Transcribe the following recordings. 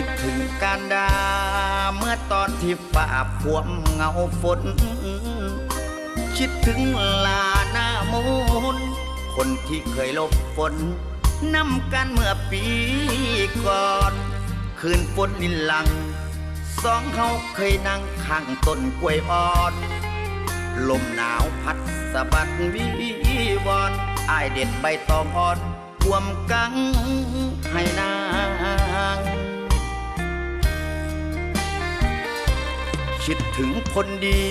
คิดถึงการดา เมื่อตอนที่ฝ่าพวมเงาฝน คิดถึงลาหน้ามนคนที่เคยลบฝนนำกันเมื่อปีก่อน คืนฝนลินหลัง สองเขาเคยนั่งข้างต้นกล้วยอ่อน ลมหนาวพัดสะบัดวิวอนอายเด็ดใบตองอ่อนรวมกังให้นาง คิดถึงคนดี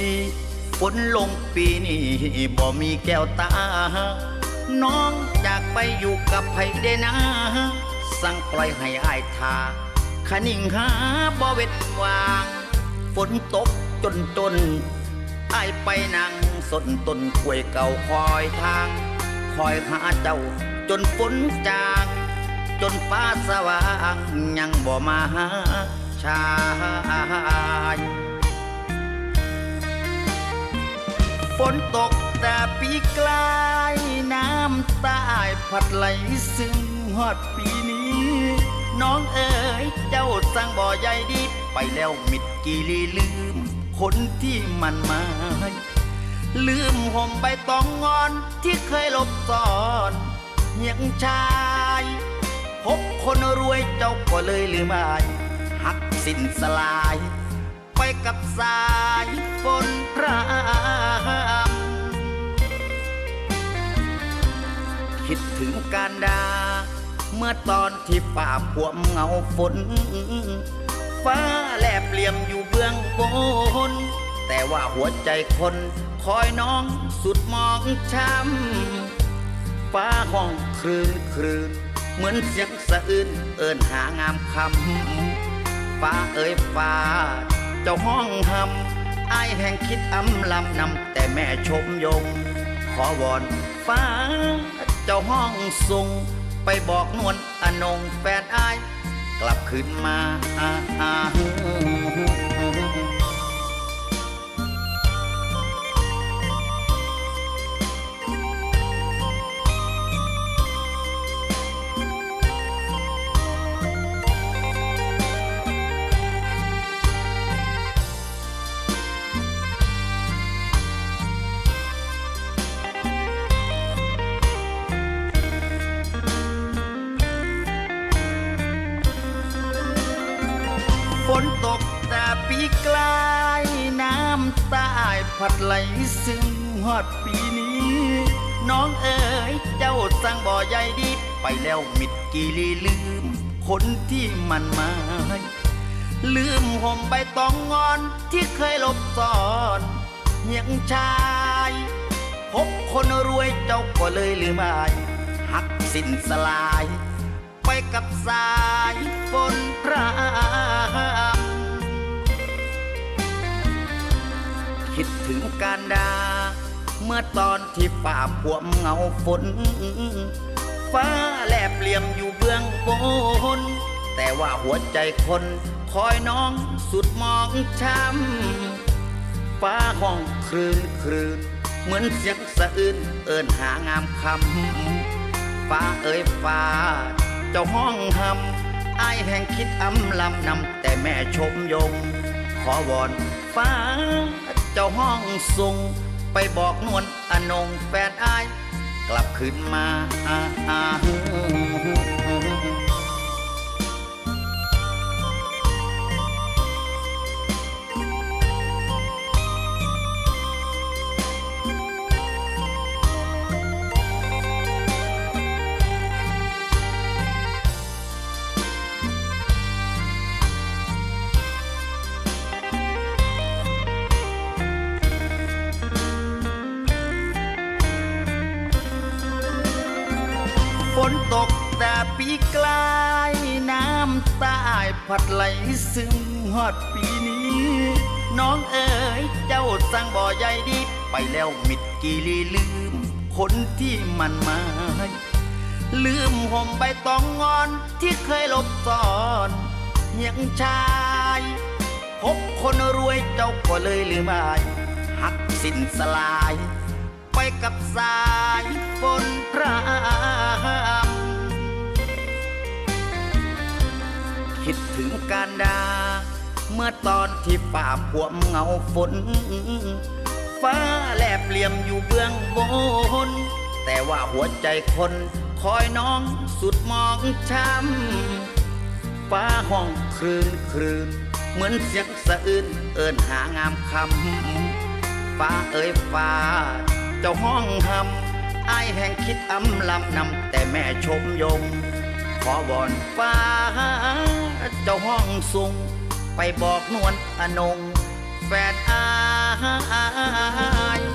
ฝนลงปีนี้บ่มีแก้วตา น้องอยากไปอยู่กับไผได้นะ สั่งปล่อยให้อายทาขนิ่งหาบ่เว็ดวาง ฝนตกจนจนอายไปนั่งสนต้นกล้วยเก่าคอยทาง คอยหาเจ้าจนฝนจาง จนฟ้าสว่างยังบ่มาหาชาย ฝนตกแต่ปีกลายน้ำตายพัดไหลซึ่งฮอดปีนี้ น้องเอ๋ยเจ้าสั่งบ่อใหญ่ดี ไปแล้วมิดกีลีลืม คนที่มันหมายลืมห่มใบตองงอนที่เคยหลบซ่อนยังชายพบคนรวยเจ้าก็เลยลืมอายหักสิ้นสลาย ไปกับสายฝนพรามคิดถึงการดา เมื่อตอนที่ฝ่าพวมเงาฝน ฟ้าแลบเหลี่ยมอยู่เบื้องบน แต่ว่าหัวใจคนคอยน้องสุดมองช้ำฟ้าห้องครืนครืนเหมือนเสียงสะอื้นเอินหางามคำฟ้าเอ่ยฟ้า จ้าห้องหำอแห่งคิดอำลำนำแต่แม่ชมยง ขอวอนฟ้า เจ้าห้องส่งไปบอกนวลอนงแฟนอกลับคืนมาฝ นตกแต่ปีกลายน้ำตายพัดไหลซึ่งฮอดปีนี้ น้องเอ๋ยเจ้าสั่งบ่อใหญ่ดี ไปแล้วมิดกีลีลืม คนที่มันหมายลืมห่มใบตองงอนที่เคยหลบซ่อนยังชายพบคนรวยเจ้าก็เลยลืมอายหักสิ้นสลาย ไปกับสายฝนพรามคิดถึงการดา เมื่อตอนที่ฝ่าพวมเงาฝน ฟ้าแลบเหลี่ยมอยู่เบื้องบน แต่ว่าหัวใจคนคอยน้องสุดมองช้ำฟ้าห้องครืนครืนเหมือนเสียงสะอื้นเอินหางามคำฟ้าเอ่ยฟ้า เจ้าห้องหำอายแห่งคิดอำลำนำแต่แม่ชมยง ขอวอนฟ้า เจ้าห้องส่งไปบอกนวลอนงแฟนอาย กลับคืนมาฝ ปีกลายน้ำตายพัดไหลซึ่งฮอดปีนี้ น้องเอ๋ยเจ้าสั่งบ่อใหญ่ดี ไปแล้วมิดกีลีลืม คนที่มันมาลืมห่มใบตองงอนที่เคยหลบซ่อนยังชายพบคนรวยเจ้าก็เลยลืมอายหักสิ้นสลาย ไปกับสายฝนพรา คิดถึงการดา เมื่อตอนที่ป่าพวมเงาฝน ฟ้าแลบเหลี่ยมอยู่เบื้องบน แต่ว่าหัวใจคนคอยน้องสุดมองช้ำฟ้าห้องครืนครืนเหมือนเสียงสะอื้นเอินหางามคำฟ้าเอ่ยฟ้า เจ้าห้องหำอายแห่งคิดอำลำนำแต่แม่ชมยงขอบอนฟ้า เจ้าห้องสุง ไปบอกนวลอนง แฟนอาย